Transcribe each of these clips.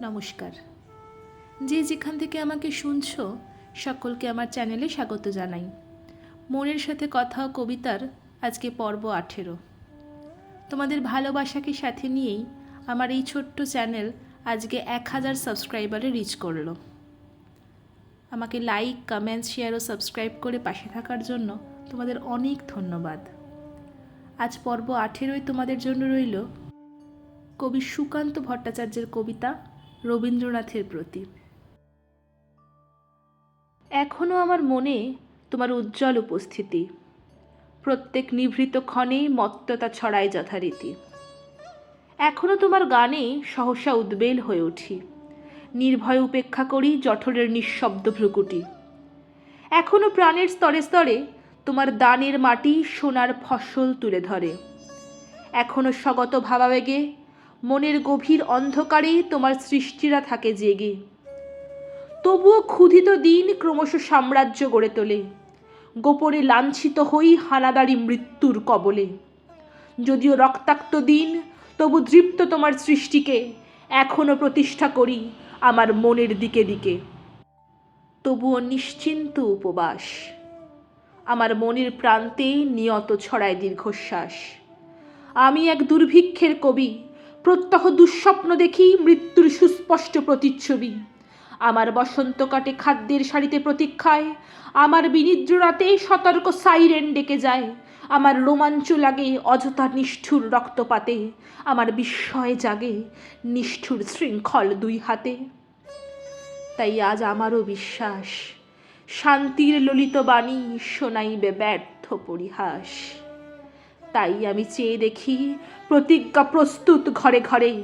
নমস্কার। যে যেখান থেকে আমাকে শুনছো, সকলকে আমার চ্যানেলে স্বাগত জানাই। মনের সাথে কথা কবিতার আজকে পর্ব আঠেরো। তোমাদের ভালোবাসাকে সাথে নিয়েই আমার এই ছোট্ট চ্যানেল আজকে এক হাজার সাবস্ক্রাইবারে রিচ করল। আমাকে লাইক কমেন্ট শেয়ার ও সাবস্ক্রাইব করে পাশে থাকার জন্য তোমাদের অনেক ধন্যবাদ। আজ পর্ব আঠেরোই তোমাদের জন্য রইল কবি সুকান্ত ভট্টাচার্যের কবিতা রবীন্দ্রনাথের প্রতি এখনও আমার মনে তোমার উজ্জ্বল উপস্থিতি। প্রত্যেক নিভৃত ক্ষণে মত্ততা ছড়ায় যথারীতি। এখনও তোমার গানে সহসা উদ্বেল হয়ে উঠি। নির্ভয় উপেক্ষা করি জঠরের নিঃশব্দ ভ্রুকুটি। এখনও প্রাণের স্তরে স্তরে তোমার দানের মাটি সোনার ফসল তুলে ধরে। এখনও স্বগত ভাবাবেগে মনের গভীর অন্ধকারে তোমার সৃষ্টিরা থাকে জেগে। তবুও ক্ষুধিত দিন ক্রমশ সাম্রাজ্য গড়ে তোলে। গোপনে লাঞ্ছিত হই হানাদারি মৃত্যুর কবলে। যদিও রক্তাক্ত দিন, তবু দৃপ্ত তোমার সৃষ্টিকে এখনও প্রতিষ্ঠা করি আমার মনের দিকে দিকে। তবুও নিশ্চিন্ত উপবাস। আমার মনের প্রান্তে নিয়ত ছড়ায় দীর্ঘশ্বাস। আমি এক দুর্ভিক্ষের কবি প্রত্যহ দুঃস্বপ্ন দেখি মৃত্যুর সুস্পষ্ট প্রতিচ্ছবি। আমার বসন্ত কাটে খাদ্যের সারিতে প্রতীক্ষায়, আমার বিনিদ্র রাতে সতর্ক সাইরেন ডেকে যায়, আমার রোমাঞ্চ লাগে অযথা নিষ্ঠুর রক্তপাতে, আমার বিস্ময় জাগে নিষ্ঠুর শৃঙ্খল দুই হাতে। তাই আজ আমারও বিশ্বাস, শান্তির ললিত বাণী শোনাইবে ব্যর্থ পরিহাস। তাই আমি চেয়ে দেখি প্রতিজ্ঞা প্রস্তুত ঘরে ঘরে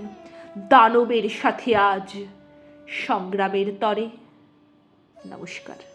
দানবের সাথে আজ সংগ্রামের তরে। নমস্কার।